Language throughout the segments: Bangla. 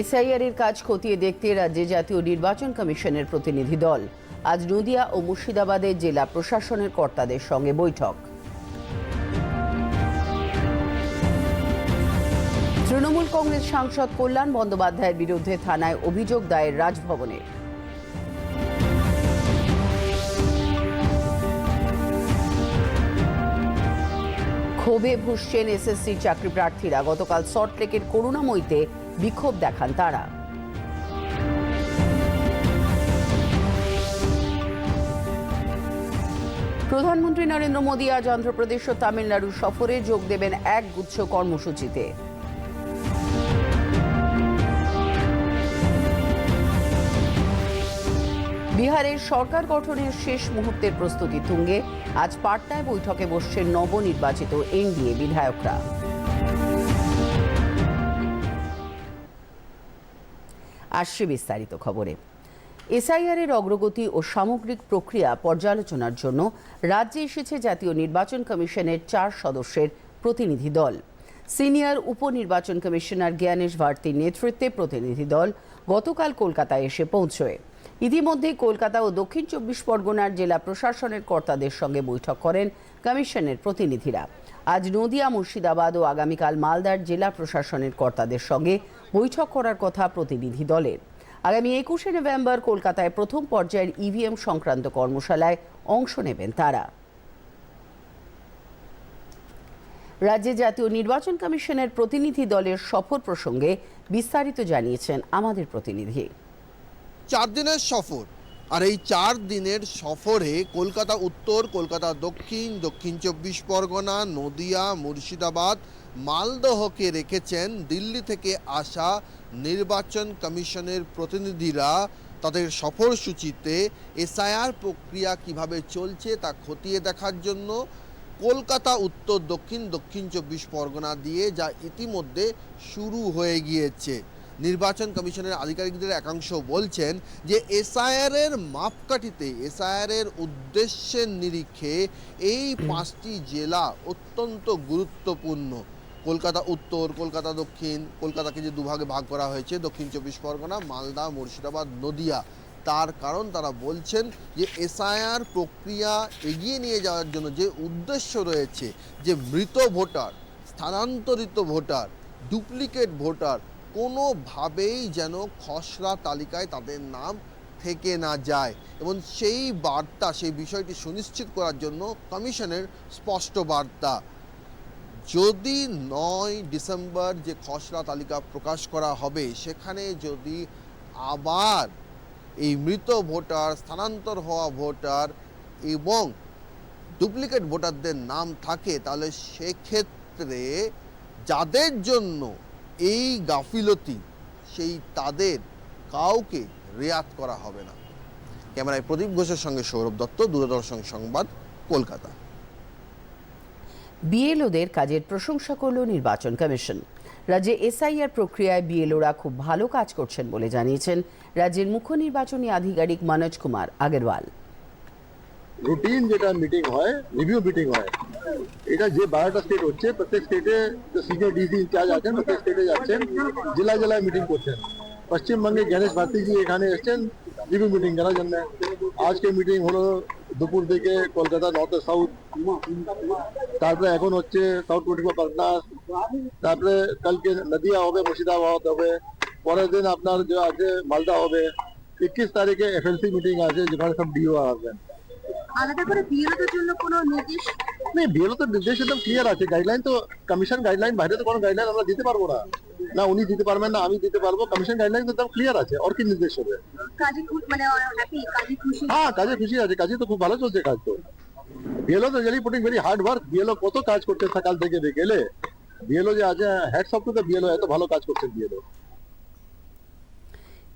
এসআইআর এর কাজ খতিয়ে দেখতে রাজ্যে জাতীয় নির্বাচন কমিশনের প্রতিনিধি দল। আজ নদিয়া ও মুর্শিদাবাদে জেলা প্রশাসনের কর্তাদের সঙ্গে বৈঠক। তৃণমূল কংগ্রেস সাংসদ কল্যাণ বন্দ্যোপাধ্যায়ের বিরুদ্ধে থানায় অভিযোগ দায়ের রাজভবনের ক্ষোভে ভুসছেন এসএসসি চাকরি প্রার্থীরা। গতকাল সল্টলেকের করুণাময়ীতে বিক্ষোভ দেখান তারা। প্রধানমন্ত্রী নরেন্দ্র মোদী আজ অন্ধ্রপ্রদেশ ও তামিলনাড়ু সফরে যোগ দেবেন এক গুচ্ছ কর্মসূচিতে। বিহারের সরকার গঠনের শেষ মুহূর্তের প্রস্তুতি তুঙ্গে। আজ পাটনায় বৈঠকে বসছেন নবনির্বাচিত এনডিএ বিধায়করা। আসছে বিস্তারিত খবরে। এসআইআর এর অগ্রগতি ও সামগ্রিক প্রক্রিয়া পর্যালোচনার জন্য রাজ্যে এসেছে জাতীয় নির্বাচন কমিশনের চার সদস্যের প্রতিনিধি দল। সিনিয়র উপনির্বাচন কমিশনার জ্ঞানেশ ভারতীর নেতৃত্বে প্রতিনিধি দল গতকাল কলকাতায় এসে পৌঁছয়। ইতিমধ্যে কলকাতা ও দক্ষিণ চব্বিশ পরগনার জেলা প্রশাসনের কর্তাদের সঙ্গে বৈঠক করেন কমিশনের প্রতিনিধিরা। আজ নদিয়া মুর্শিদাবাদ ও আগামীকাল মালদার জেলা প্রশাসনের কর্তাদের সঙ্গে বৈঠক করার কথা প্রতিনিধি দলের। আগামী একুশে নভেম্বর কলকাতায় প্রথম পর্যায়ের ইভিএম সংক্রান্ত কর্মশালায় অংশ নেবেন তারা। রাজ্যে জাতীয় নির্বাচন কমিশনের প্রতিনিধি দলের সফর প্রসঙ্গে বিস্তারিত জানিয়েছেন আমাদের প্রতিনিধি। চার দিনের সফর। আর এই চার দিনের সফরে কলকাতা উত্তর, কলকাতা দক্ষিণ দক্ষিণ চব্বিশ পরগনা, নদিয়া, মুর্শিদাবাদ, মালদহকে রেখেছেন দিল্লি থেকে আসা নির্বাচন কমিশনের প্রতিনিধিরা। তাদের সফরসূচিতে এসআইআর প্রক্রিয়া কীভাবে চলছে তা খতিয়ে দেখার জন্য কলকাতা উত্তর, দক্ষিণ দক্ষিণ চব্বিশ পরগনা দিয়ে যা ইতিমধ্যে শুরু হয়ে গিয়েছে। নির্বাচন কমিশনের আধিকারিকদের একাংশ বলছেন যে এসআইআর এর মাপকাঠিতে এসআইআর এর উদ্দেশ্যের নিরিখে এই পাঁচটি জেলা অত্যন্ত গুরুত্বপূর্ণ। কলকাতা উত্তর, কলকাতা দক্ষিণ, কলকাতাকে যে দুভাগে ভাগ করা হয়েছে, দক্ষিণ চব্বিশ পরগনা, মালদা, মুর্শিদাবাদ, নদিয়া। তার কারণ তারা বলছেন যে এসআইআর প্রক্রিয়া এগিয়ে নিয়ে যাওয়ার জন্য যে উদ্দেশ্য রয়েছে, যে মৃত ভোটার, স্থানান্তরিত ভোটার, ডুপ্লিকেট ভোটার কোনোভাবেই যেন খসড়া তালিকায় তাদের নাম থেকে না যায় এবং সেই বার্তা, সেই বিষয়টি সুনিশ্চিত করার জন্য কমিশনের স্পষ্ট বার্তা। যদি নয় ডিসেম্বর যে খসড়া তালিকা প্রকাশ করা হবে, সেখানে যদি আবার এই মৃত ভোটার, স্থানান্তর হওয়া ভোটার এবং ডুপ্লিকেট ভোটারদের নাম থাকে, তাহলে সেক্ষেত্রে যাদের জন্য এই গাফিলতি সেই তাদের কাউকে রেয়াত করা হবে না। ক্যামেরায় প্রদীপ ঘোষের সঙ্গে সৌরভ দত্ত, দূরদর্শন সংবাদ, কলকাতা। বিএলওদের কাজের প্রশংসা করল নির্বাচন কমিশন। রাজ্যে এসআইআর প্রক্রিয়ায় বিএলওরা খুব ভালো কাজ করছেন বলে জানিয়েছেন রাজ্যের মুখ্য নির্বাচনী আধিকারিক মনোজ কুমার আগরওয়াল। রুটিন যেটা মিটিং হয় রিভিউ মিটিং হয়, এটা যে বারোটা স্টেট হচ্ছে, প্রত্যেক স্টেটে সিনিয়র ডিসি ইনচার্জ আছেন, প্রত্যেক স্টেটে যাচ্ছেন জেলা জেলায় মিটিং করছেন। পশ্চিমবঙ্গে গণেশ ভারতীজি এখানে এসছেন রিভিউ মিটিং করার জন্য। আজকে মিটিং হলো দুপুর থেকে কলকাতা নর্থ সাউথ তারপরে এখন হচ্ছে সাউথ ফোর পাটনা তারপরে কালকে নদিয়া হবে, মুর্শিদাবাদ হবে। পরের দিন আপনার যে আছে মালদা হবে। ইক্কিশ তারিখে এফএলসি মিটিং আছে, যেখানে সব ডিও আসবেন আলাদা করে বিএলওদের জন্য কোনো নির্দেশ? বিএলও তো নির্দেশ একদম ক্লিয়ার আছে। গাইডলাইন তো কমিশন গাইডলাইন বাইরে তো কোনো গাইডলাইন আমরা দিতে পারব না। না উনি দিতে পারবেন না আমি দিতে পারব। কমিশন গাইডলাইন তো একদম ক্লিয়ার আছে আর কি নির্দেশ হবে? কাজে মানে হ্যাপি কাজে খুশি? হ্যাঁ কাজে খুশি আছে কাজে তো খুব ভালো চলছে কাজ তো। বিএলও তো really putting very hard work BLO কত কাজ করছে সকাল থেকে বিএলও যে আছে হেড সব তো বিএলও এত ভালো কাজ করছে বিএলও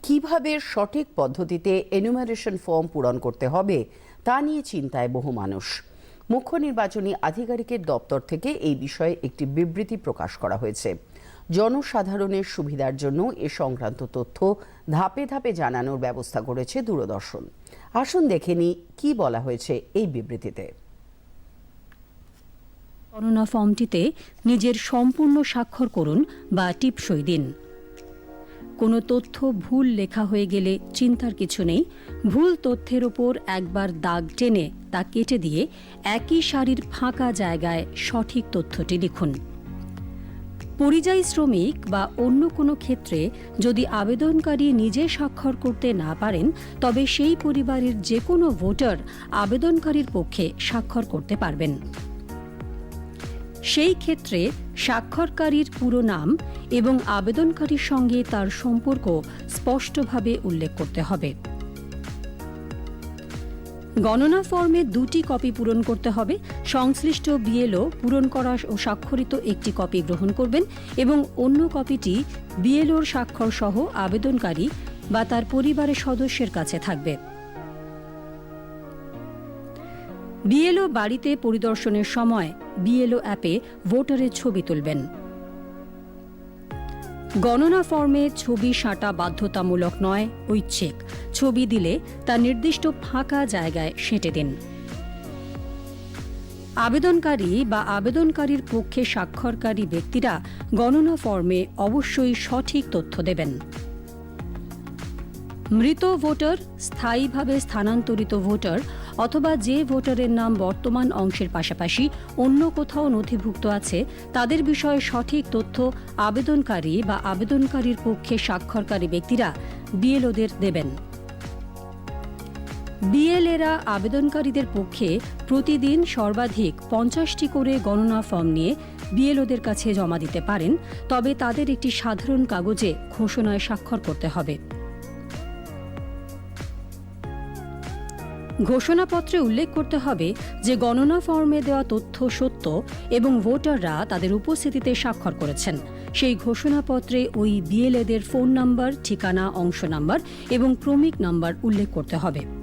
কীভাবে সঠিক পদ্ধতিতে এনুমারেশন ফর্ম পূরণ করতে হবে? তা নিয়ে চিন্তায় বহু মানুষ। মুখ্য নির্বাচনী আধিকারিকের দপ্তর থেকে এই বিষয়ে একটি বিবৃতি প্রকাশ করা হয়েছে। জনসাধারণের সুবিধার জন্য এ সংক্রান্ত তথ্য ধাপে ধাপে জানানোর ব্যবস্থা করেছে দূরদর্শন। আসুন দেখে নিই কি বলা হয়েছে এই বিবৃতিতে। গণনা ফর্মটিতে নিজের সম্পূর্ণ স্বাক্ষর করুন বা টিপসই দিন। কোনো তথ্য ভুল লেখা হয়ে গেলে চিন্তার কিছু নেই। ভুল তথ্যের ওপর একবার দাগ টেনে তা কেটে দিয়ে একই সারির ফাঁকা জায়গায় সঠিক তথ্যটি লিখুন। পরিযায়ী শ্রমিক বা অন্য কোনো ক্ষেত্রে যদি আবেদনকারী নিজে স্বাক্ষর করতে না পারেন, তবে সেই পরিবারের যে কোনো ভোটার আবেদনকারীর পক্ষে স্বাক্ষর করতে পারবেন। সেই ক্ষেত্রে স্বাক্ষরকারীর পুরো নাম এবং আবেদনকারীর সঙ্গে তার সম্পর্ক স্পষ্টভাবে উল্লেখ করতে হবে। গণনা ফর্মে দুটি কপি পূরণ করতে হবে। সংশ্লিষ্ট বিএলও পূরণ করা ও স্বাক্ষরিত একটি কপি গ্রহণ করবেন এবং অন্য কপিটি বিএলওর স্বাক্ষর সহ আবেদনকারী বা তার পরিবারের সদস্যের কাছে থাকবে। বিএলও বাড়িতে পরিদর্শনের সময় বিএলও অ্যাপে ভোটারের ছবি তুলবেন। গণনা ফর্মে ছবি সাঁটা বাধ্যতামূলক নয়, ঐচ্ছিক। ছবি দিলে তা নির্দিষ্ট ফাঁকা জায়গায় সেঁটে দিন। আবেদনকারী বা আবেদনকারীর পক্ষে স্বাক্ষরকারী ব্যক্তিরা গণনা ফর্মে অবশ্যই সঠিক তথ্য দেবেন। মৃত ভোটার, স্থায়ীভাবে স্থানান্তরিত ভোটার অথবা যে ভোটারের নাম বর্তমান অংশের পাশাপাশি অন্য কোথাও নথিভুক্ত আছে, তাদের বিষয়ে সঠিক তথ্য আবেদনকারী বা আবেদনকারীর পক্ষে স্বাক্ষরকারী ব্যক্তিরা বিএলওদের দেবেন। বিএলএরা আবেদনকারীদের পক্ষে প্রতিদিন সর্বাধিক পঞ্চাশটি করে গণনা ফর্ম নিয়ে বিএলওদের কাছে জমা দিতে পারেন, তবে তাদের একটি সাধারণ কাগজে ঘোষণায় স্বাক্ষর করতে হবে। ঘোষণাপত্রে উল্লেখ করতে হবে যে গণনা ফর্মে দেওয়া তথ্য সত্য এবং ভোটাররা তাদের উপস্থিতিতে স্বাক্ষর করেছেন। সেই ঘোষণাপত্রে ওই বিএলএদের ফোন নাম্বার, ঠিকানা, অংশ নাম্বার এবং ক্রমিক নাম্বার উল্লেখ করতে হবে।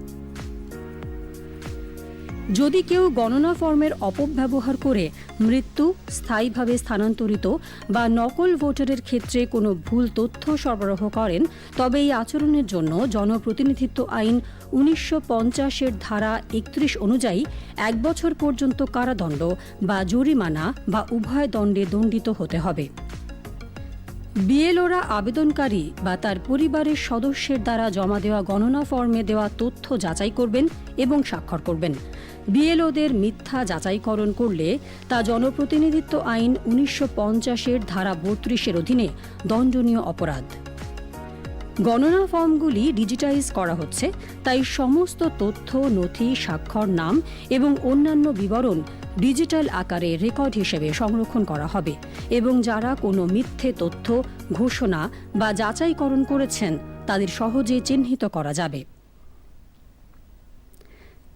যদি কেউ গণনা ফর্মের অপব্যবহার করে মৃত্যু স্থায়ীভাবে স্থানান্তরিত বা নকল ভোটারের ক্ষেত্রে কোনো ভুল তথ্য সরবরাহ করেন, তবে এই আচরণের জন্য জনপ্রতিনিধিত্ব আইন উনিশশো পঞ্চাশের ধারা একত্রিশ অনুযায়ী এক বছর পর্যন্ত কারাদণ্ড বা জরিমানা বা উভয় দণ্ডে দণ্ডিত হতে হবে। বিএলওরা আবেদনকারী বা তার পরিবারের সদস্যের দ্বারা জমা দেওয়া গণনা ফর্মে দেওয়া তথ্য যাচাই করবেন এবং স্বাক্ষর করবেন। বিএলওদের মিথ্যা যাচাইকরণ করলে তা জনপ্রতিনিধিত্ব আইন উনিশশো পঞ্চাশের ধারা বত্রিশের অধীনে দণ্ডনীয় অপরাধ। গণনা ফর্মগুলি ডিজিটাইজ করা হচ্ছে, তাই সমস্ত তথ্য, নথি, স্বাক্ষর, নাম এবং অন্যান্য বিবরণ ডিজিটাল আকারে রেকর্ড হিসেবে সংরক্ষণ করা হবে এবং যারা কোনো মিথ্যে তথ্য, ঘোষণা বা যাচাইকরণ করেছেন তাদের সহজে চিহ্নিত করা যাবে।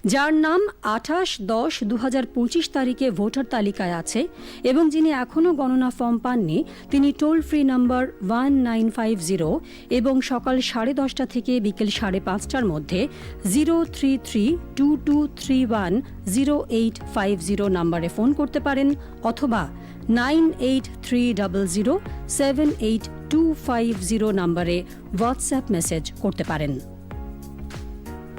যার নাম আঠাশ দশ দু পঁচিশ তারিখে ভোটার তালিকায় আছে এবং যিনি এখনও গণনা ফর্ম পাননি, তিনি toll free number one nine five zero এবং সকাল সাড়ে দশটা থেকে বিকেল সাড়ে পাঁচটার মধ্যে zero three three two two three one zero eight five zero নাম্বারে ফোন করতে পারেন অথবা nine eight three double zero seven eight two five zero নাম্বারে হোয়াটসঅ্যাপ মেসেজ করতে পারেন।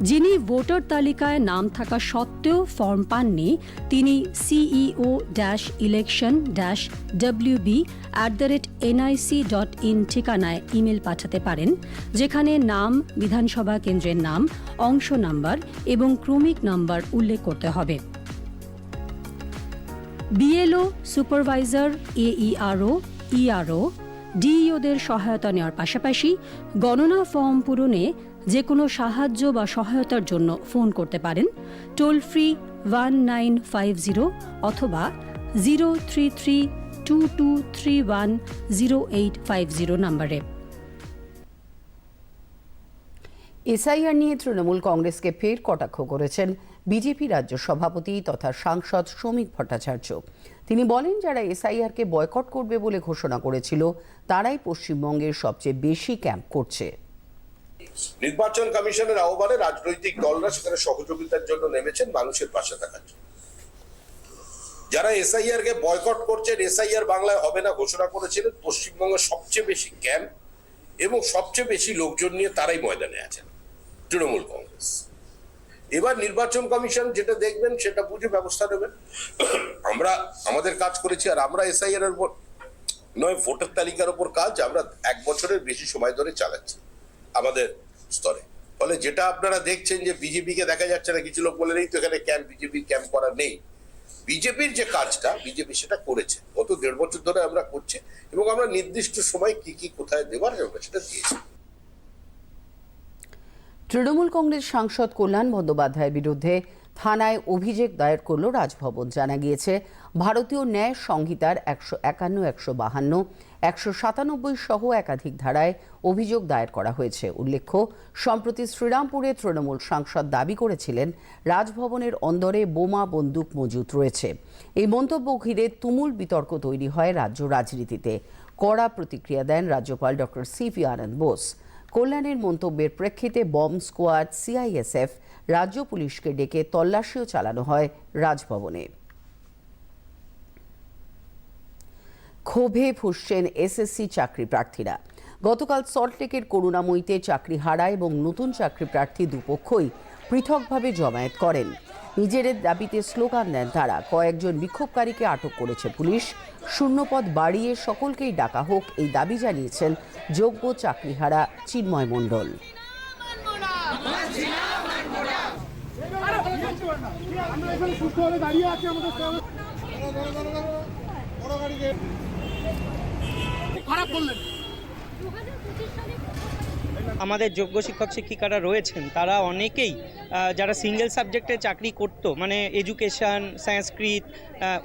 যিনি ভোটার তালিকায় নাম থাকা সত্ত্বেও ফর্ম পাননি, তিনি CEO dash election dash WB at the rate NIC dot in ঠিকানায় ইমেল পাঠাতে পারেন, যেখানে নাম, বিধানসভা কেন্দ্রের নাম, অংশ নাম্বার এবং ক্রমিক নাম্বার উল্লেখ করতে হবে। বিএলও সুপারভাইজার এইআরও ইআরও ডিইওদের সহায়তা নেওয়ার পাশাপাশি গণনা ফর্ম পূরণে যে কোনো সাহায্য বা সহায়তার জন্য ফোন করতে পারেন toll free one nine five zero অথবা zero three three two two three one zero eight five zero নম্বরে। এসআইআর নিয়ে তৃণমূল কংগ্রেসকে ফের কটাক্ষ করেছেন বিজেপি রাজ্য সভাপতি তথা সাংসদ শ্রমিক ভট্টাচার্য। তিনি বলেন, যারা এসআইআরকে বয়কট করবে বলে ঘোষণা করেছিল, তারাই পশ্চিমবঙ্গের সবচেয়ে বেশি ক্যাম্প করছে। নির্বাচন কমিশনের আহ্বানে রাজনৈতিক দলরা সেখানে সহযোগিতার জন্য নেমেছেন মানুষের পাশে থাকার জন্য। যারা এসআইআর কে বয়কট করছেন, এসআইআর বাংলায় হবে না ঘোষণা করেছিলেন পশ্চিমবঙ্গের সবচেয়ে বেশি ক্যাম্প এবং সবচেয়ে বেশি লোকজন নিয়ে তারাই ময়দানে আছেন, তৃণমূল কংগ্রেস। এবার নির্বাচন কমিশন যেটা দেখবেন, সেটা বুঝে ব্যবস্থা নেবেন। আমরা, আমাদের কাজ করেছি আর আমরা এসআইআর এর উপর নয়, ভোটার তালিকার ওপর কাজ আমরা এক বছরের বেশি সময় ধরে চালাচ্ছি। আমাদের স্তরে। ফলে যেটা আপনারা দেখছেন যে বিজেপিকে দেখা যাচ্ছে না, কিছু লোক বলে নেই তো এখানে ক্যাম্প বিজেপির ক্যাম্প করা নেই। বিজেপির যে কাজটা, বিজেপি সেটা করেছে। গত দেড় বছর ধরে আমরা করছি এবং আমরা নির্দিষ্ট সময় কি কি কোথায় দেবার আমরা সেটা দিয়েছি। তৃণমূল কংগ্রেস সাংসদ কল্যাণ বন্দ্যোপাধ্যায়ের বিরুদ্ধে থানায় অভিযোগ দায়ের করল রাজভবন। জানা গিয়েছে, ভারতীয় ন্যায় সংহিতার একশো একান্ন, একশো বাহান্ন একশো সাতানব্বই সহ একাধিক ধারায় অভিযোগ দায়ের করা হয়েছে। উল্লেখ্য, সম্প্রতি শ্রীরামপুরে তৃণমূল সাংসদ দাবি করেছিলেন, রাজভবনের অন্দরে বোমা বন্দুক মজুত রয়েছে। এই মন্তব্য ঘিরে তুমুল বিতর্ক তৈরি হয় রাজ্য রাজনীতিতে। কড়া প্রতিক্রিয়া দেন রাজ্যপাল ডক্টর সিপি আনন্দ বোস। কল্যাণের মন্তব্যের প্রেক্ষিতে বম্ব স্কোয়াড সিআইএসএফ রাজ্য পুলিশকে ডেকে তল্লাশিও চালানো হয় রাজভবনে। ক্ষোভে ফুসছেন এসএসসি চাকরি প্রার্থীরা। গতকাল সল্টলেকের করুণাময়ীতে চাকরি হারায় এবং নতুন চাকরি প্রার্থী দুপক্ষই পৃথকভাবে জমায়েত করেন। নিজের দাবিতে স্লোগান দেন তারা, কয়েকজন বিক্ষোভকারীকে আটক করেছে পুলিশ। শূন্যপদ বাড়িয়ে সকলকেই ডাকা হোক এই দাবি জানিয়েছেন যোগ্য চাকরিহারা চিন্ময় মণ্ডল। দাঁড়িয়ে আমাদের খারাপ করলেন আমাদের যোগ্য শিক্ষক শিক্ষিকারা রয়েছেন তারা অনেকেই যারা সিঙ্গেল সাবজেক্টে চাকরি করতো মানে এডুকেশন সংস্কৃত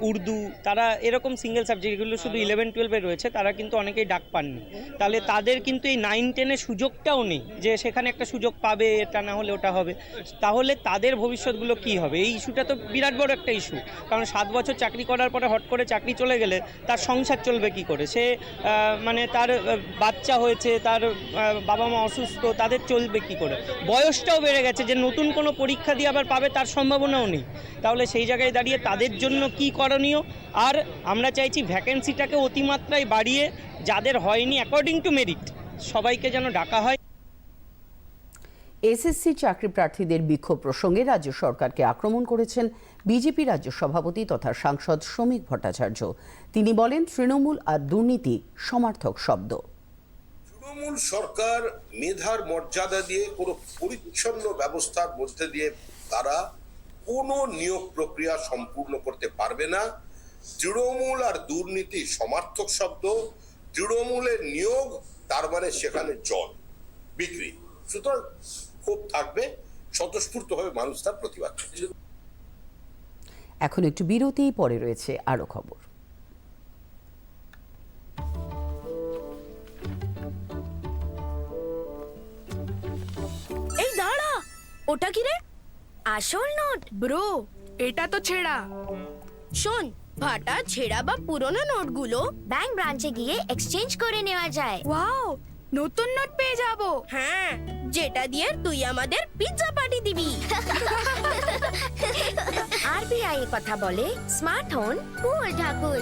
উর্দু তারা এরকম সিঙ্গেল সাবজেক্ট এগুলো শুধু ইলেভেন টুয়েলভে রয়েছে তারা কিন্তু অনেকেই ডাক পাননি। তাহলে তাদের কিন্তু এই নাইন টেনের সুযোগটাও নেই যে সেখানে একটা সুযোগ পাবে এটা না হলে ওটা হবে। তাহলে তাদের ভবিষ্যৎগুলো কি হবে? এই ইস্যুটা তো বিরাট বড় একটা ইস্যু কারণ সাত বছর চাকরি করার পরে হট করে চাকরি চলে গেলে তার সংসার চলবে কি করে? সে মানে তার বাচ্চা হয়েছে তার বাবা মা অসুস্থ তাদের চলবে কি করে? বয়সটাও বেড়ে গেছে, যে নতুন কোনো পরীক্ষা দিয়ে আবার পাবে তার সম্ভাবনাও নেই। তাহলে সেই জায়গায় দাঁড়িয়ে তাদের জন্য কি করণীয়? আর আমরা চাইছি ভ্যাকেন্সিটাকে অতিমাত্রায় বাড়িয়ে যাদের হয়নি অ্যাকর্ডিং টু মেরিট সবাইকে যেন ডাকা হয়। এসএসসি চাকরি প্রার্থীদের বিক্ষোভ প্রসঙ্গে রাজ্য সরকারকে আক্রমণ করেছেন বিজেপি রাজ্য সভাপতি তথা সাংসদ শ্রমিক ভট্টাচার্য। তিনি বলেন, তৃণমূল আর দুর্নীতি সমার্থক শব্দ। তৃণমূল সরকার মেধার মর্যাদা দিয়ে কোনো পরিচ্ছন্ন ব্যবস্থার মধ্যে দিয়ে তারা কোনো নিয়োগ প্রক্রিয়া সম্পূর্ণ করতে পারবে না। তৃণমূল আর দুর্নীতি সমার্থক শব্দ, তৃণমূলের নিয়োগ, তার মানে সেখানে জল, বিক্রি। সুতরাং খুব থাকবে, স্বতঃস্ফূর্তভাবে মানুষ তার প্রতিবাদ এখন একটু বিরতিই পরে রয়েছে আরও খবর। ওটা কি রে? আসল নোট। ব্রো এটা তো ছেঁড়া। শোন ফাটা ছেঁড়া বা পুরনো নোটগুলো ব্যাংক ব্রাঞ্চে গিয়ে এক্সচেঞ্জ করে নেওয়া যায়। ওয়াও নতুন নোট পেয়ে যাব। হ্যাঁ যেটা দিয়ে তুই আমাদের পিৎজা পার্টি দিবি। আরবিআই কথা বলে স্মার্ট হন কুল ঠাকুর।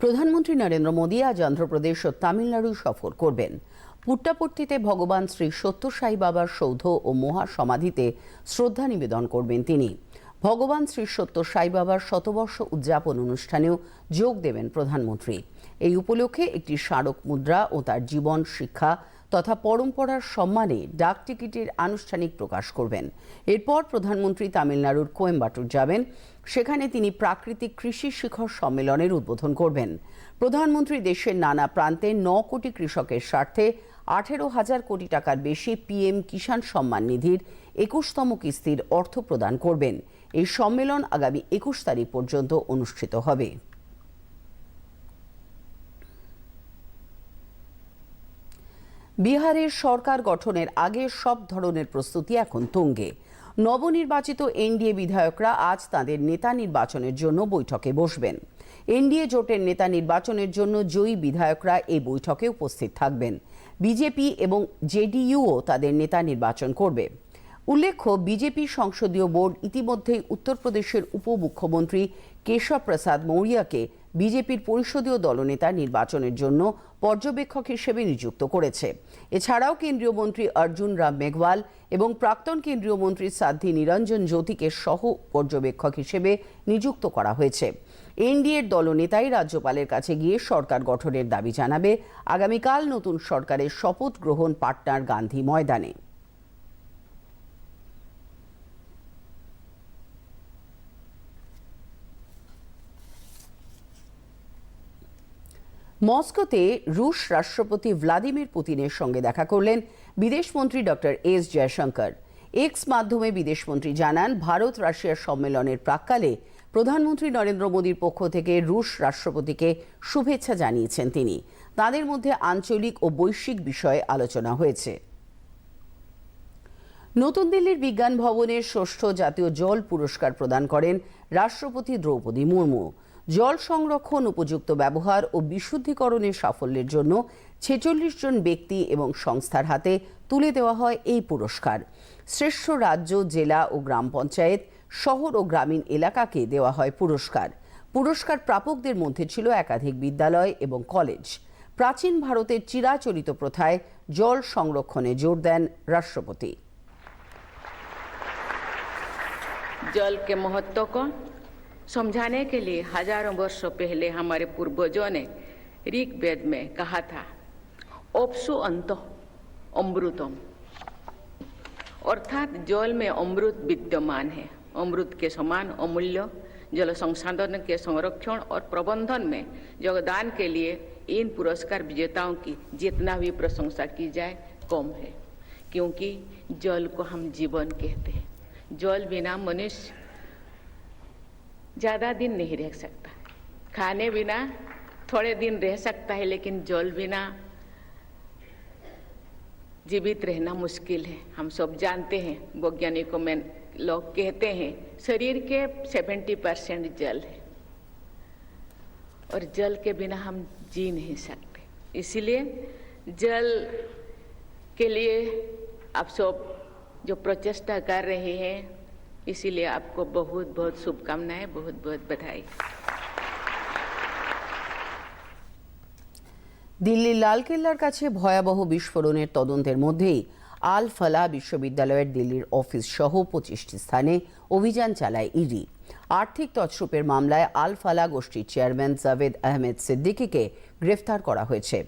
প্রধানমন্ত্রী নরেন্দ্র মোদী আজ অন্ধ্রপ্রদেশ ও তামিলনাড়ু সফর করবেন। পুট্টাপট্টিতে ভগবান শ্রী সত্য সাই বাবার সৌধ ও মহা সমাধিতে শ্রদ্ধা নিবেদন করবেন তিনি। ভগবান শ্রী সত্য সাই বাবার শতবর্ষ উদযাপন অনুষ্ঠানেও যোগ দেবেন প্রধানমন্ত্রী। এই উপলক্ষে একটি স্মারক মুদ্রা ও তার জীবন, শিক্ষা তথা পরম্পরার সম্মানে ডাক টিকিটের আনুষ্ঠানিক প্রকাশ করবেন। এরপর প্রধানমন্ত্রী তামিলনাড়ুর কোয়েম্বাটুর যাবেন। সেখানে তিনি প্রাকৃতিক কৃষি শিখর সম্মেলনের উদ্বোধন করবেন। প্রধানমন্ত্রী দেশের নানা প্রান্তে ন কোটি কৃষকের স্বার্থে আঠেরো হাজার কোটি টাকার বেশি পিএম কিষাণ সম্মান নিধির একুশতম কিস্তির অর্থ প্রদান করবেন। এই সম্মেলন আগামী একুশ তারিখ পর্যন্ত অনুষ্ঠিত হবে। বিহারের সরকার গঠনের আগে সব ধরনের প্রস্তুতি এখন তুঙ্গে। নবনির্বাচিত এনডিএ বিধায়করা আজ তাদের নেতা নির্বাচনের জন্য বৈঠকে বসবেন। এনডিএ জোটের নেতা নির্বাচনের জন্য জয়ী বিধায়করা এই বৈঠকে উপস্থিত থাকবেন। বিজেপি এবং জেডিইউও তাদের নেতা নির্বাচন করবে। উল্লেখ্য, বিজেপি সংসদীয় বোর্ড ইতিমধ্যেই উত্তরপ্রদেশের উপমুখ্যমন্ত্রী কেশব প্রসাদ মৌরিয়াকে বিজেপির পরিষদীয় দলনেতা নির্বাচনের জন্য পর্যবেক্ষক হিসেবে নিযুক্ত করেছে। এছাড়াও কেন্দ্রীয় মন্ত্রী অর্জুন রাম মেঘওয়াল এবং প্রাক্তন কেন্দ্রীয় মন্ত্রী সাধ্বী নিরঞ্জন জ্যোতিকে সহ পর্যবেক্ষক হিসেবে নিযুক্ত করা হয়েছে। এনডিএর দলনেতাই রাজ্যপালের কাছে গিয়ে সরকার গঠনের দাবি জানাবে। আগামীকাল নতুন সরকারের শপথ গ্রহণ পাটনার গান্ধী ময়দানে। মস্কোতে রুশ রাষ্ট্রপতি ভ্লাদিমির পুতিনের সঙ্গে দেখা করলেন বিদেশমন্ত্রী ডক্টর এস জয়শঙ্কর। এক্স মাধ্যমে বিদেশমন্ত্রী জানান, ভারত রাশিয়ার সম্মেলনের প্রাক্কালে প্রধানমন্ত্রী নরেন্দ্র মোদীর পক্ষ থেকে রুশ রাষ্ট্রপতিকে শুভেচ্ছা জানিয়েছেন তিনি। তাদের মধ্যে আঞ্চলিক ও বৈশ্বিক বিষয়ে আলোচনা হয়েছে। নতুন দিল্লির বিজ্ঞান ভবনের ষষ্ঠ জাতীয় জল পুরস্কার প্রদান করেন রাষ্ট্রপতি দ্রৌপদী মুর্মু। জল সংরক্ষণ উপযুক্ত ব্যবহার ও বিশুদ্ধিকরণের সাফল্যের জন্য ছেচল্লিশ জন ব্যক্তি এবং সংস্থার হাতে তুলে দেওয়া হয় এই পুরস্কার শ্রেষ্ঠ রাজ্য জেলা ও গ্রাম পঞ্চায়েত শহর ও গ্রামীণ এলাকাকে দেওয়া হয় পুরস্কার পুরস্কার প্রাপকদের মধ্যে ছিল একাধিক বিদ্যালয় এবং কলেজ প্রাচীন ভারতের চিরাচরিত প্রথায় জল সংরক্ষণে জোর দেন রাষ্ট্রপতি जल के महत्व को समझाने के लिए हज़ारों वर्षों पहले हमारे पूर्वजों ने ऋग वेद में कहा था, ओपसु अंत, अमृतम। अर्थात जल में अमृत विद्यमान है। अमृत के समान अमूल्य जल संसाधन के संरक्षण और प्रबंधन में योगदान के लिए इन पुरस्कार विजेताओं की जितना भी प्रशंसा की जाए कम है, क्योंकि जल को हम जीवन कहते हैं। जल बिना मनुष्य ज़्यादा दिन नहीं रह सकता। खाने बिना थोड़े दिन रह सकता है, लेकिन जल बिना जीवित रहना मुश्किल है। हम सब जानते हैं, वैज्ञानिकों में, लोग कहते हैं, शरीर के 70 परसेंट जल है। और जल के बिना हम जी नहीं सकते। इसीलिए जल के लिए आप सब जो प्रचेष्टा कर रहे हैं इसीलिए आपको बहुत बहुत शुभकामनाएं बहुत बहुत बधाई দিল্লির লালকেল্লার কাছে ভয়াবহ বিস্ফোরণের তদন্তের মধ্যেই আল ফালা বিশ্ববিদ্যালয়ের দিল্লির অফিস সহ পঁচিশটি স্থানে অভিযান চালায় ইডি আর্থিক তছরূপের মামলায় আল ফালা গোষ্ঠীর চেয়ারম্যান জাভেদ আহমেদ সিদ্দিকিকে গ্রেফতার করা হয়েছে।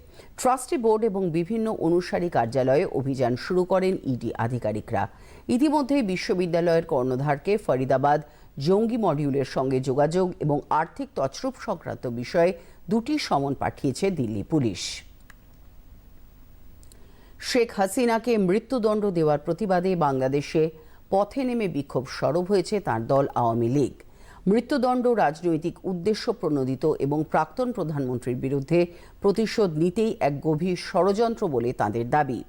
ট্রাস্টি বোর্ড এবং বিভিন্ন অনুসারী কার্যালয়ে অভিযান শুরু করেন ইডি আধিকারিকরা। ইতিমধ্যেই বিশ্ববিদ্যালয়ের কর্ণধারকে ফরিদাবাদ জঙ্গি মডিউলের সঙ্গে যোগাযোগ এবং আর্থিক তছরূপ সংক্রান্ত বিষয়ে দুটি সমন পাঠিয়েছে দিল্লি পুলিশ। শেখ হাসিনাকে মৃত্যুদণ্ড দেওয়ার প্রতিবাদে বাংলাদেশে পথে নেমে বিক্ষোভ সরব হয়েছে তার দল আওয়ামী লীগ। মৃত্যুদণ্ড রাজনৈতিক উদ্দেশ্য প্রণোদিত এবং প্রাক্তন প্রধানমন্ত্রীর বিরুদ্ধে প্রতিশোধ নিতেই এক গভীর ষড়যন্ত্র বলে তাদের দাবি।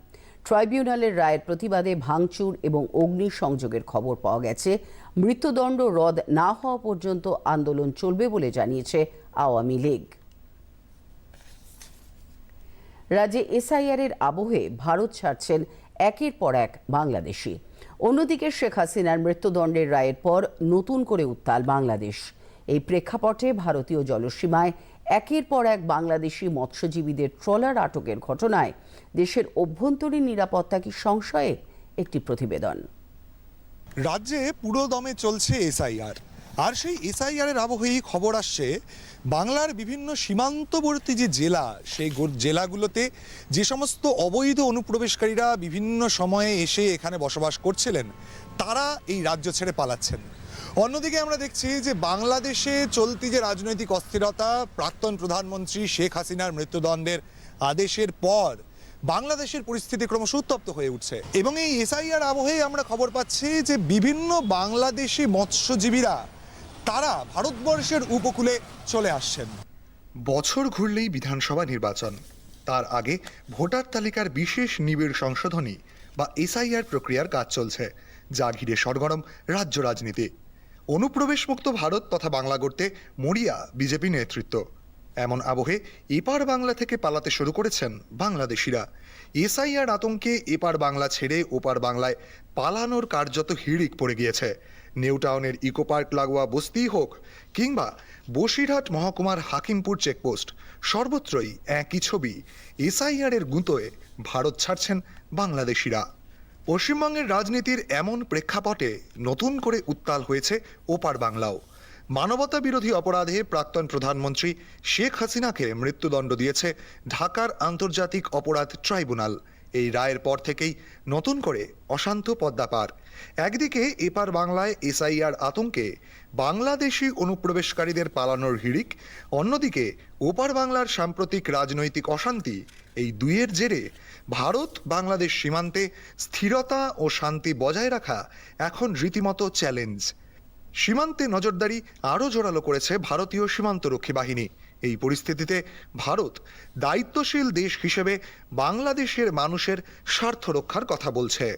ট্রাইব্যুনালের রায়ের প্রতিবাদে ভাঙচুর এবং অগ্নিসংযোগের খবর পাওয়া গেছে। মৃত্যুদণ্ড রদ না হওয়া পর্যন্ত আন্দোলন চলবে বলে জানিয়েছে আওয়ামী লীগ। রাজ্যে এসআইআর এর আবহে ভারত ছাড়ছেন একের পর এক বাংলাদেশি। অন্যদিকে শেখ হাসিনার মৃত্যুদণ্ডের রায়ের পর নতুন করে উত্তাল বাংলাদেশ। এই প্রেক্ষাপটে ভারতীয় জলসীমায় একের পর এক বাংলাদেশি মৎস্যজীবীদের ট্রলার আটকের ঘটনায় দেশের অভ্যন্তরীণ নিরাপত্তা কি সংশয়ে একটি প্রতিবেদন? রাজ্যে পুরো দমে চলছে এসআইআর। আর সেই এসআইআর এর আবহেই খবর আসছে, বাংলার বিভিন্ন সীমান্তবর্তী যে জেলা, সেই জেলাগুলোতে যে সমস্ত অবৈধ অনুপ্রবেশকারীরা বিভিন্ন সময়ে এসে এখানে বসবাস করছিলেন, তারা এই রাজ্য ছেড়ে পালাচ্ছেন। অন্যদিকে আমরা দেখছি যে বাংলাদেশে চলতি যে রাজনৈতিক অস্থিরতা, প্রাক্তন প্রধানমন্ত্রী শেখ হাসিনার মৃত্যুদণ্ডের আদেশের পর বাংলাদেশের পরিস্থিতি ক্রমশ উত্তপ্ত হয়ে উঠছে। এবং এই এসআইআর আবহে আমরা খবর পাচ্ছি যে বিভিন্ন বাংলাদেশি মৎস্যজীবীরা তারা ভারতবর্ষের উপকূলে চলে আসছেন। বছর ঘুরলেই বিধানসভা নির্বাচন। তার আগে ভোটার তালিকার বিশেষ নিবিড় সংশোধনী বা এসআইআর প্রক্রিয়ার কাজ চলছে, যা ঘিরে সরগরম রাজ্য রাজনীতি। অনুপ্রবেশমুক্ত ভারত তথা বাংলা গড়তে মরিয়া বিজেপি নেতৃত্ব। এমন আবহে এপার বাংলা থেকে পালাতে শুরু করেছেন বাংলাদেশিরা। এসআইআর আতঙ্কে এপার বাংলা ছেড়ে ওপার বাংলায় পালানোর কার্যত হিড়িক পড়ে গিয়েছে। নিউ টাউনের ইকো পার্ক লাগোয়া বস্তিই হোক কিংবা বসিরহাট মহকুমার হাকিমপুর চেকপোস্ট, সর্বত্রই একই ছবি। এসআইআরের গুঁতোয় ভারত ছাড়ছেন বাংলাদেশিরা। পশ্চিমবঙ্গের রাজনীতির এমন প্রেক্ষাপটে নতুন করে উত্তাল হয়েছে ওপার বাংলাও। মানবতা বিরোধী অপরাধে প্রাক্তন প্রধানমন্ত্রী শেখ হাসিনাকে মৃত্যুদণ্ড দিয়েছে ঢাকার আন্তর্জাতিক অপরাধ ট্রাইব্যুনাল। এই রায়ের পর থেকেই নতুন করে অশান্ত পদ্মাপার একদিকে এপার বাংলায় এসআইআর আতঙ্কে বাংলাদেশি অনুপ্রবেশকারীদের পালানোর হিড়িক, অন্যদিকে ওপার বাংলার সাম্প্রতিক রাজনৈতিক অশান্তি এই দুইয়ের জেরে ভারত বাংলাদেশ সীমান্তে স্থিরতা ও শান্তি বজায় রাখা এখন রীতিমতো চ্যালেঞ্জ। সীমান্তে নজরদারি আরও জোরালো করেছে ভারতীয় সীমান্তরক্ষী বাহিনী। এই পরিস্থিতিতে ভারত দায়িত্বশীল দেশ হিসেবে বাংলাদেশের মানুষের স্বার্থ রক্ষার কথা বলছে।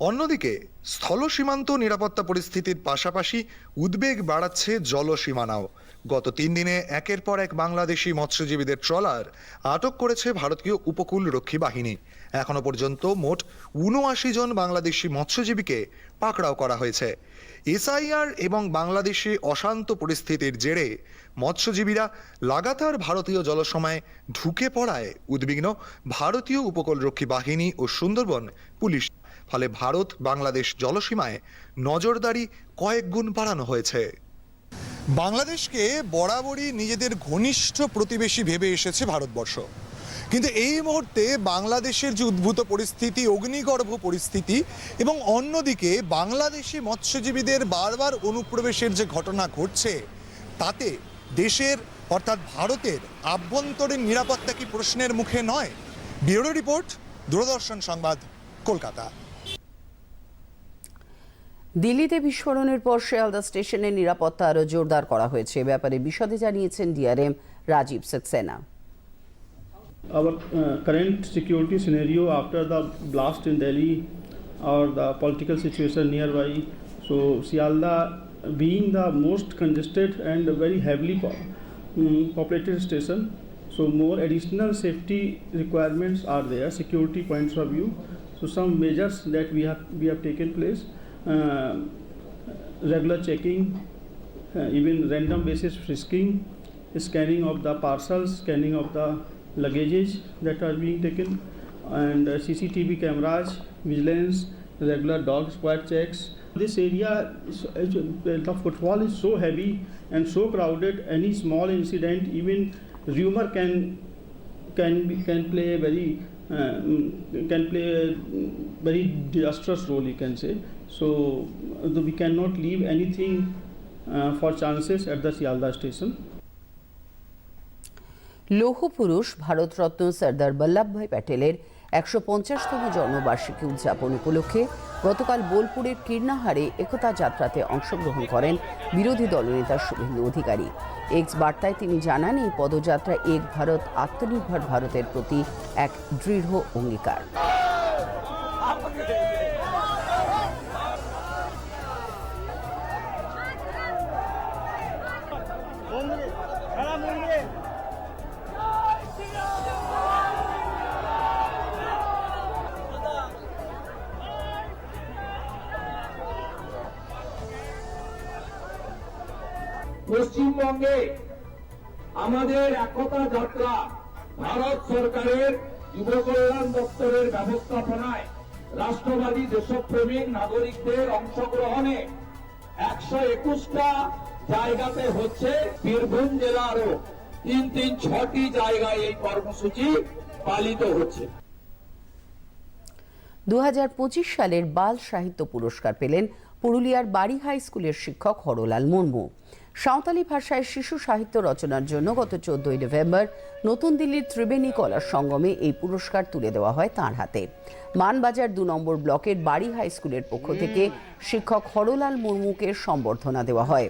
অন্যদিকে, স্থল সীমান্ত নিরাপত্তা পরিস্থিতির পাশাপাশি উদ্বেগ বাড়াচ্ছে জল সীমানাও। গত তিন দিনে একের পর এক বাংলাদেশি মৎস্যজীবীদের ট্রলার আটক করেছে ভারতীয় উপকূল রক্ষী বাহিনী। এখনও পর্যন্ত মোট উনআশি জন বাংলাদেশি মৎস্যজীবীকে পাকড়াও করা হয়েছে। এসআইআর এবং বাংলাদেশে অশান্ত পরিস্থিতির জেরে মৎস্যজীবীরা লাগাতার ভারতীয় জলসময়ে ঢুকে পড়ায়। উদ্বিগ্ন ভারতীয় উপকূলরক্ষী বাহিনী ও সুন্দরবন পুলিশ। ফলে ভারত, বাংলাদেশ জলসীমায় নজরদারি কয়েক গুণ বাড়ানো হয়েছে। বাংলাদেশকে বরাবরই নিজেদের ঘনিষ্ঠ প্রতিবেশী ভেবে এসেছে ভারতবর্ষ। কিন্তু এই মুহূর্তে বাংলাদেশের যে উদ্ভূত পরিস্থিতি, অগ্নিগর্ভ পরিস্থিতি এবং অন্যদিকে বাংলাদেশি মৎস্যজীবীদের বারবার অনুপ্রবেশের যে ঘটনা ঘটছে, তাতে দেশের অর্থাৎ ভারতের আভ্যন্তরীণ নিরাপত্তা কি প্রশ্নের মুখে নয়? ব্যুরো রিপোর্ট, দূরদর্শন সংবাদ, কলকাতা। দিল্লিতে বিস্ফোরণের পর শিয়ালদা স্টেশনের নিরাপত্তা আরও জোরদার করা হয়েছে। ব্যাপারে বিশদে জানিয়েছেন DRM Rajeev Saxena. Our uh, current security scenario after the blast in Delhi or the political situation nearby. So Sialda being the most congested and very heavily po- mm, populated station, so more additional safety requirements are there, security points of view. So some measures that we have we have taken place, uh, regular checking, uh, even random basis frisking, scanning of the parcels, scanning of the luggages that are being taken, and uh, CCTV cameras, vigilance, regular dog squad checks. This area, the footfall is so heavy and so crowded. Any small incident, even rumor can can be, can play a very uh, can play a very disastrous role. You can say so. We cannot leave anything uh, for chances at the Sialda station. লৌহ পুরুষ ভারতরত্ন সর্দার বল্লভভাই প্যাটেলের একশো পঞ্চাশতম জন্মবার্ষিকী উদযাপন উপলক্ষে গতকাল বোলপুরের কীর্ণাহারে একতা যাত্রাতে অংশগ্রহণ করেন বিরোধী দলনেতা শুভেন্দু অধিকারী। এক্স বার্তায় তিনি জানান, এই পদযাত্রা এক ভারত, আত্মনির্ভর ভারতের প্রতি এক দৃঢ় অঙ্গীকার। পশ্চিমবঙ্গে আমাদের একতা যাত্রা ভারত সরকারের যুব কল্যাণ দপ্তরের ব্যবস্থাপনায় রাষ্ট্রবাদী দেশপ্রেমিক নাগরিকদের অংশগ্রহণে একশো একুশটা জায়গাতে হচ্ছে বীরভূম জেলারও তিন তিন ছটি জায়গায় এই কর্মসূচি পালিত হচ্ছে। দু হাজার পঁচিশ সালের বাল সাহিত্য পুরস্কার পেলেন পুরুলিয়ার বাড়ি হাই স্কুলের শিক্ষক হরলাল মুর্মু। সাঁওতালি ভাষায় শিশু সাহিত্য রচনার জন্য গত চোদ্দই নভেম্বর নতুন দিল্লির ত্রিবেণী কলা সঙ্গমে এই পুরস্কার তুলে দেওয়া হয় তাঁর হাতে। মানবাজার দু নম্বর ব্লকের বাড়ি হাই স্কুলের পক্ষ থেকে শিক্ষক হরলাল মুর্মুকে সম্বর্ধনা দেওয়া হয়।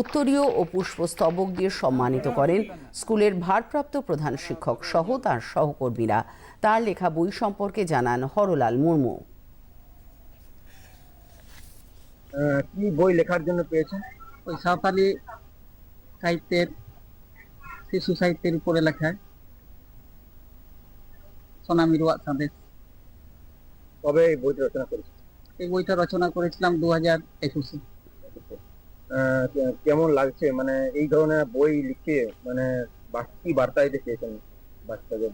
উত্তরীয় ও পুষ্পস্তবক দিয়ে সম্মানিত করেন স্কুলের ভারপ্রাপ্ত প্রধান শিক্ষক সহ তার সহকর্মীরা। তার লেখা বই সম্পর্কে জানান হরলাল মুর্মু। কি বই লেখার জন্য পেয়েছেন? ওই সাঁওতালি সাহিত্যের শিশু সাহিত্যের উপরে লেখায় সোনামিরুয়ার সাঁদেশ কবে এই বইটি রচনা করেছেন এই বইটা রচনা করেছিলাম দু হাজার একুশে কেমন লাগছে? মানে এই ধরনের বই লিখে মানে কি বার্তা দিতে চেয়েছেন বাচ্চাদের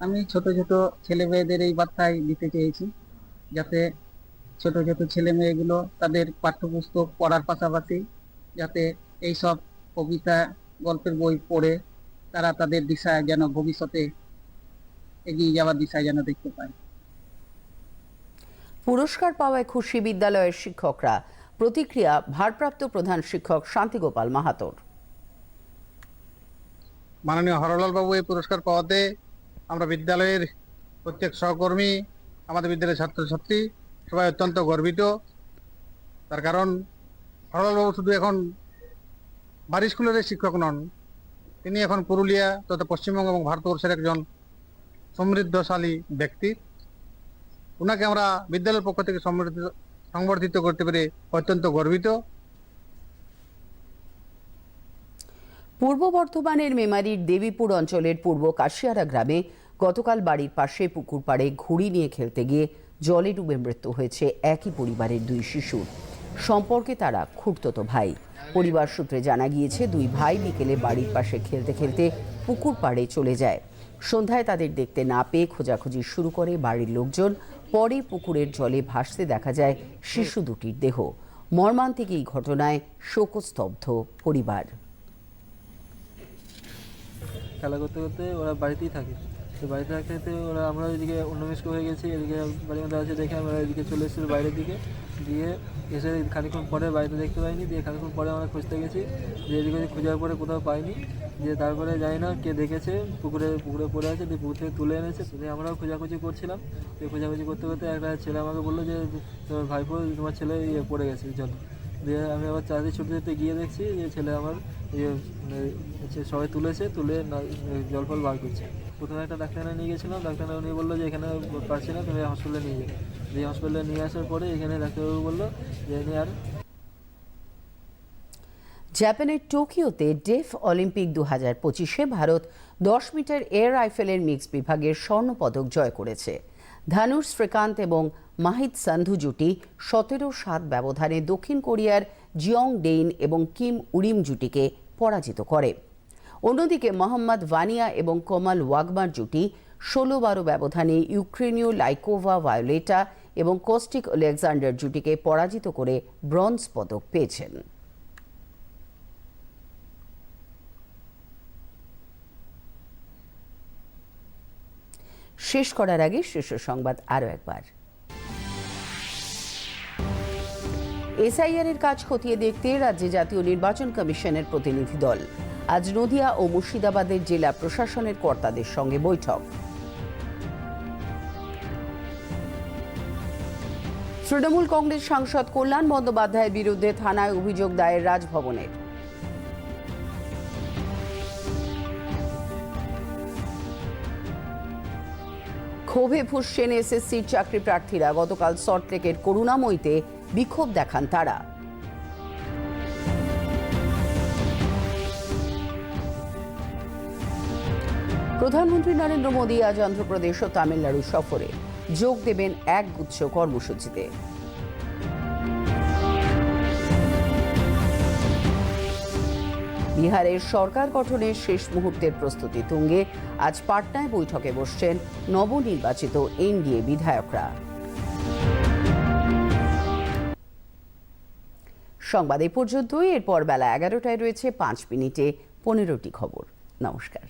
আমি ছোট ছোট ছেলে মেয়েদের এই বার্তায় দিতে চেয়েছি যাতে ছোট ছোট ছেলে মেয়েগুলো তাদের পাঠ্যপুস্তক পড়ার পাশাপাশি যাতে এই সব কবিতা গল্পের বই পড়ে তারা তাদের দিশায় যেন ভবিষ্যতে এগিয়ে যাওয়ার দিশায় যেন দেখতে পায়। পুরস্কার পাওয়ায় খুশি বিদ্যালয়ের শিক্ষকরা। প্রতিক্রিয়া ভারপ্রাপ্ত প্রধান শিক্ষক শান্তিগোপাল মাহাতোর। মাননীয় হরলাল বাবু এই পুরস্কার পাওয়াতে আমরা বিদ্যালয়ের প্রত্যেক সহকর্মী আমাদের বিদ্যালয়ের ছাত্রছাত্রী সবাই অত্যন্ত গর্বিত। তার কারণ, হরলাল বাবু শুধু এখন বাড়ি স্কুলের শিক্ষক নন, তিনি এখন পুরুলিয়া তথা পশ্চিমবঙ্গ এবং ভারতবর্ষের একজন সমৃদ্ধশালী ব্যক্তি। ওনাকে আমরা বিদ্যালয়ের পক্ষ থেকে সমৃদ্ধ, সংবর্ধিত করতে পেরে অত্যন্ত গর্বিত। পূর্ব বর্ধমানের মেমারির দেবীপুর অঞ্চলের পূর্ব কাশিয়ারা গ্রামে গতকাল বাড়ির পাশে পুকুর পাড়ে ঘুড়ি নিয়ে খেলতে গিয়ে জলে ডুবে মৃত্যু হয়েছে একই পরিবারের দুই শিশুর সম্পর্কে তারা খুঁড়তো ভাই। পরিবার সূত্রে জানা গিয়েছে, দুই ভাই বিকেলে বাড়ির পাশে খেলতে খেলতে পুকুর পাড়ে চলে যায়। সন্ধ্যায় তাদের দেখতে না পেয়ে খোঁজাখুঁজি শুরু করে বাড়ির লোকজন। পরে পুকুরের জলে ভাসতে দেখা যায় শিশু দুটির দেহ। মর্মান্তিক এই ঘটনায় শোকস্তব্ধ পরিবার। খেলা করতে করতে ওরা বাড়িতেই থাকে। তো বাড়িতে থাকতে থাকতে ওরা, আমরা এদিকে উন্নমিষ্ট হয়ে গেছি, এদিকে বাড়ির মধ্যে আছে দেখে আমরা এদিকে চলে এসেছি বাইরের দিকে। দিয়ে এসে খানিক্ষণ পরে বাড়িতে দেখতে পাইনি, দিয়ে খানিক্ষণ পরে আমরা খুঁজতে গেছি দিয়ে এদিকে খোঁজার পরে কোথাও পাইনি। দিয়ে তারপরে জানি না কে দেখেছে, পুকুরে পুকুরে পড়ে আছে, দিয়ে পুকুর থেকে তুলে এনেছে দিয়ে আমরাও খোঁজাখুঁজি করছিলাম। দিয়ে খোঁজাখুঁজি করতে করতে একটা ছেলে আমাকে বলল যে তোমার ভাইপো, তোমার ছেলে ইয়ে পড়ে গেছে জলে দিয়ে আমি আবার চাঁদি ছুটতে ছুটে গিয়ে দেখছি যে ছেলে আমার ইয়ে মানে সবাই তুলেছে, তুলে জল ফল বার করছে। প্রথমে একটা ডাক্তারখানা নিয়ে গেছিলাম ডাক্তারখানা উনি বলল যে, এখানে পারছি না, তুমি হসপিটালে নিয়ে যাও। দিয়ে হসপিটালে নিয়ে আসার পরে এখানে ডাক্তারবাবু বলল যে এনে আর জাপানের টোকিওতে ডেফ অলিম্পিক দু হাজার পঁচিশে ভারত দশ মিটার এয়ার রাইফেলের মিক্স বিভাগের স্বর্ণপদক জয় করেছে। ধানুষ শ্রীকান্ত এবং মাহিত সান্ধু জুটি সতেরো সাত ব্যবধানে দক্ষিণ কোরিয়ার জিয়ং ডেইন এবং কিম উরিম জুটিকে পরাজিত করে। অন্যদিকে মোহাম্মদ ভানিয়া এবং কমাল ওয়াগমার জুটি ষোলো বারো ব্যবধানে ইউক্রেনীয় লাইকোভা ভায়োলেটা এবং কোস্টিক আলেকজান্ডার জুটিকে পরাজিত করে ব্রঞ্জ পদক পেয়েছেন। শেষ করার আগে শীর্ষ সংবাদ আরও একবার। এসআইআর এর কাজ খতিয়ে দেখতে রাজ্যে জাতীয় নির্বাচন কমিশনের প্রতিনিধি দল। আজ নদিয়া ও মুর্শিদাবাদের জেলা প্রশাসনের কর্তাদের সঙ্গে বৈঠক। তৃণমূল কংগ্রেস সাংসদ কল্যাণ বন্দ্যোপাধ্যায়ের বিরুদ্ধে থানায় অভিযোগ দায়ের রাজভবনের। ক্ষোভে ফুসছেন এসএসসির চাকরি প্রার্থীরা গতকাল সল্টলেকের করুণাময়ীতে বিক্ষোভ দেখান তারা। প্রধানমন্ত্রী নরেন্দ্র মোদী আজ অন্ধ্রপ্রদেশ ও তামিলনাড়ু সফরে। যোগ দেবেন এক গুচ্ছ কর্মসূচিতে। বিহারের সরকার গঠনের শেষ মুহূর্তের প্রস্তুতি তুঙ্গে। আজ পাটনায় বৈঠকে বসছেন নবনির্বাচিত এনডিএ বিধায়করা। সংবাদ এ পর্যন্তই। এরপর বেলা এগারোটায় রয়েছে পাঁচ মিনিটে পনেরোটি খবর। নমস্কার।